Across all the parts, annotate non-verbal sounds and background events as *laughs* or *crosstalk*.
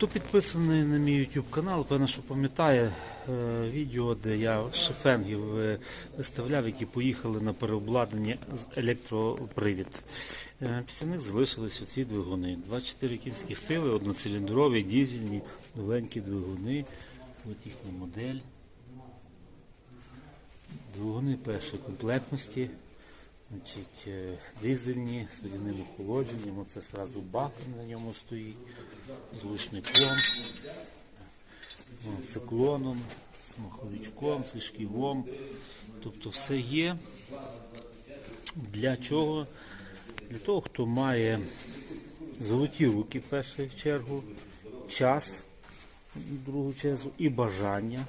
Хто підписаний на мій YouTube канал, певно, що пам'ятає е, відео, де я шефенгів е, виставляв, які поїхали на переобладнання з електропривід. Е, Після них залишились оці двигуни. 24 кінські сили, одноциліндрові, дізельні, новенькі двигуни. Ось їхня модель. Двигуни першої комплектності. Значить, е, дизельні з водяним охолодженням. Оце сразу бак на ньому стоїть, з лучником, ну, циклоном, з маховичком, з шківом. Тобто все є. Для чого? Для того, хто має золоті руки в першу чергу, час в другу чергу і бажання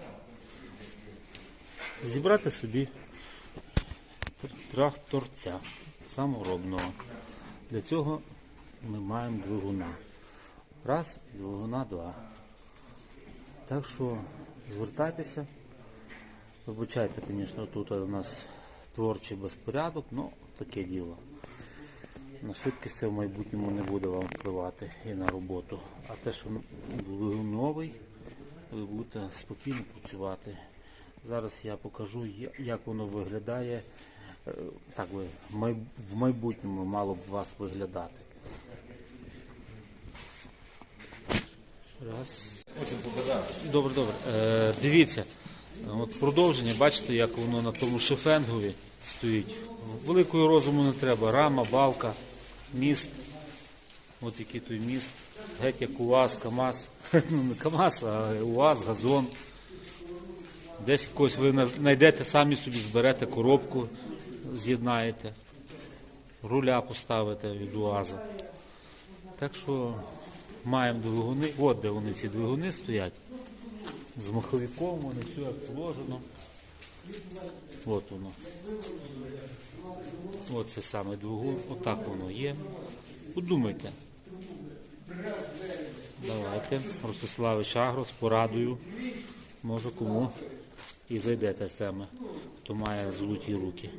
зібрати собі тракторця саморобного. Для цього ми маємо двигуна. Раз, двигуна, два. Так що звертайтеся. Вибачайте, звісно, тут у нас творчий безпорядок, але таке діло. На швидкість це в майбутньому не буде вам впливати і на роботу. А те, що двигун новий, ви будете спокійно працювати. Зараз я покажу, як воно виглядає. Е, Так би в майбутньому мало б вас виглядати. Раз. Добре, добре. Е, дивіться, от продовження, бачите, як воно на тому шефенгові стоїть. Великого розуму не треба. Рама, балка, міст. От який той міст. Геть як УАЗ, КАМАЗ. *laughs* Ну не КАМАЗ, а УАЗ, газон. Десь якось ви знайдете, самі собі зберете коробку, з'єднаєте, руля поставите від УАЗа. Так що маємо двигуни. От де вони ці двигуни стоять. З маховиком вони все як положено. От воно. От це саме двигун. Отак воно є. Подумайте. Давайте. Ростиславич Агро з порадою. Може кому і зайдете з теми, хто має золоті руки.